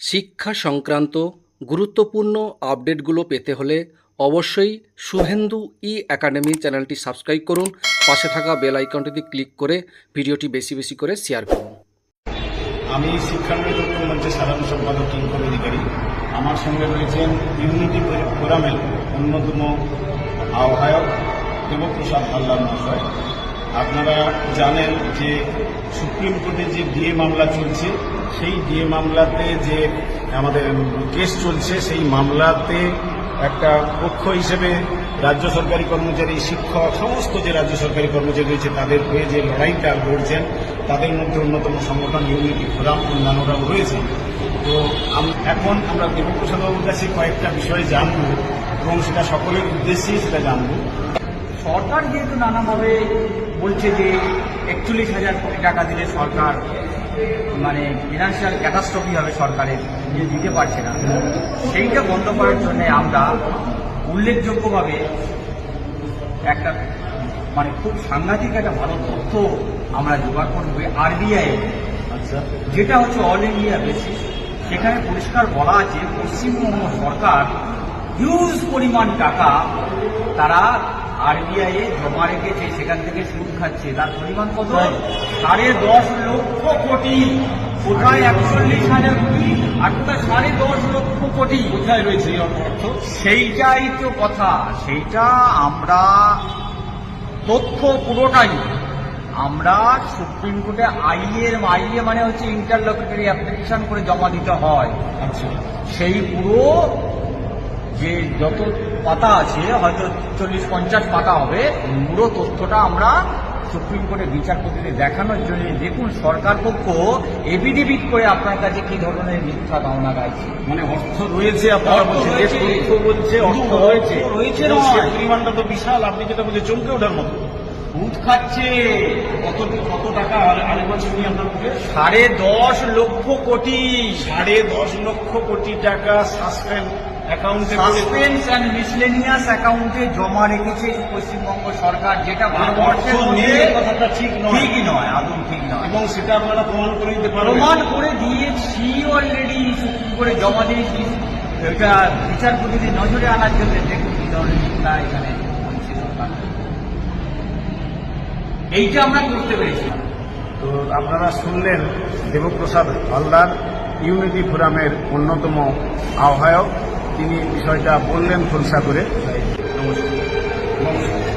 শিক্ষা সংক্রান্ত গুরুত্বপূর্ণ আপডেটগুলো পেতে হলে অবশ্যই শুভেন্দু ই একাডেমি চ্যানেলটি সাবস্ক্রাইব করুন। পাশে থাকা বেল আইকনটিতে ক্লিক করে ভিডিওটি বেশি বেশি করে শেয়ার করুন। আমি শিক্ষানবিদ মঞ্চের সাধারণ সম্পাদক কিঙ্কর অধিকারী। আমার সঙ্গে রয়েছেন ইউনিটি ফোরামের অন্যতম আহ্বায়ক দেবপ্রসাদ মহাশয়। আপনারা জানেন যে সুপ্রিম কোর্টে যে ডিএ মামলা চলছে, সেই ডিএ মামলাতে যে আমাদের কেস চলছে, সেই মামলাতে একটা পক্ষ হিসেবে রাজ্য সরকারি কর্মচারী, শিক্ষক, সমস্ত যে রাজ্য সরকারি কর্মচারী রয়েছে, তাদের হয়ে যে লড়াইটা লড়ছেন, তাদের মধ্যে অন্যতম সংগঠন ইউনিটি ফোরাম অন্যান্যরাও রয়েছে তো এখন আমরা দেবপ্রসাদ বাবুর কাছে কয়েকটা বিষয়ে জানব এবং সেটা সকলের উদ্দেশ্যেই সেটা জানব। সরকার যেহেতু নানাভাবে বলছে যে একচল্লিশ হাজার কোটি টাকা দিলে সরকার মানে ফিনান্সিয়াল ক্যাটাস্ট্রফি হবে সরকারের যে দিতে পারছে না। সেইটা বন্ধ করার জন্য আমরা উল্লেখযোগ্যভাবে একটা মানে খুব সাংঘাতিক একটা ভালো তথ্য আমরা জোগাড় করব আরবিআই আচ্ছা। যেটা হচ্ছে অল ইন্ডিয়া বেসিস সেখানে পরিষ্কার বলা আছে পশ্চিমবঙ্গ সরকার হিউজ পরিমাণ টাকা তারা আরবিআই এ জমা রেখেছে সেখান থেকে সুদ খাচ্ছে তার পরিমাণ কত? সাড়ে দশ লক্ষ কোটি। কোথায় একচল্লিশ হাজার কোটি? আর কোথায় সাড়ে দশ লক্ষ কোটি? কোথায় রয়েছে অর্থ? সেইটাই তো কথা। সেইটা আমরা তথ্য পুরোটাই আমরা সুপ্রিম কোর্টে আইএর আইএ মানে হচ্ছে ইন্টারলকুটারি অ্যাপ্লিকেশন করে জমা দিতে হয়। আচ্ছা। সেই পুরো যে যত পাতা আছে হয়তো চল্লিশ পঞ্চাশ পাতা হবে পুরো তথ্যটা আমরা সুপ্রিম কোর্টের বিচারপতিদের দেখানোর জন্য দেখুন সরকার পক্ষ এভিডেভিট করে আপনার কাছে কি ধরনের মিথ্যা ধারণা গাইছে মানে অর্থ রয়েছে আপনারা অর্থ বলছেন যে বলছে অর্থ রয়েছে। রয়েছে সে পরিমাণটা তো বিশাল আপনি যেটা বলছেন চমকে ওঠার মতো। খাচ্ছে। কত কত টাকা আরেক বছর নিয়ে আপনার মুখে সাড়ে দশ লক্ষ কোটি। সাড়ে দশ লক্ষ কোটি টাকা সাসপেন্ড অ্যাকাউন্টে সাসপেন্স অ্যান্ড মিসলেনিয়াস অ্যাকাউন্টে জমা রেখেছে পশ্চিমবঙ্গ সরকার যেটা অর্থ ভারতবর্ষের মধ্যে কথাটা ঠিক নয়। ঠিকই নয় আদৌ ঠিক নয়। এবং সেটা আপনারা প্রমাণ করে দিতে পারবেন। প্রমাণ করে দিয়েছি অলরেডি সুপ্রিম করে জমা দিয়েছি এটা বিচারপতিদের নজরে আনার জন্য দেখুন কি ধরনের চিন্তা এখানে সরকার। এইটা আমরা করতে পেরেছি। তো আপনারা শুনলেন দেবপ্রসাদ হালদার ইউনিটি ফোরামের অন্যতম আহ্বায়ক। তিনি বিষয়টা বললেন খোলসা করে। নমস্কার।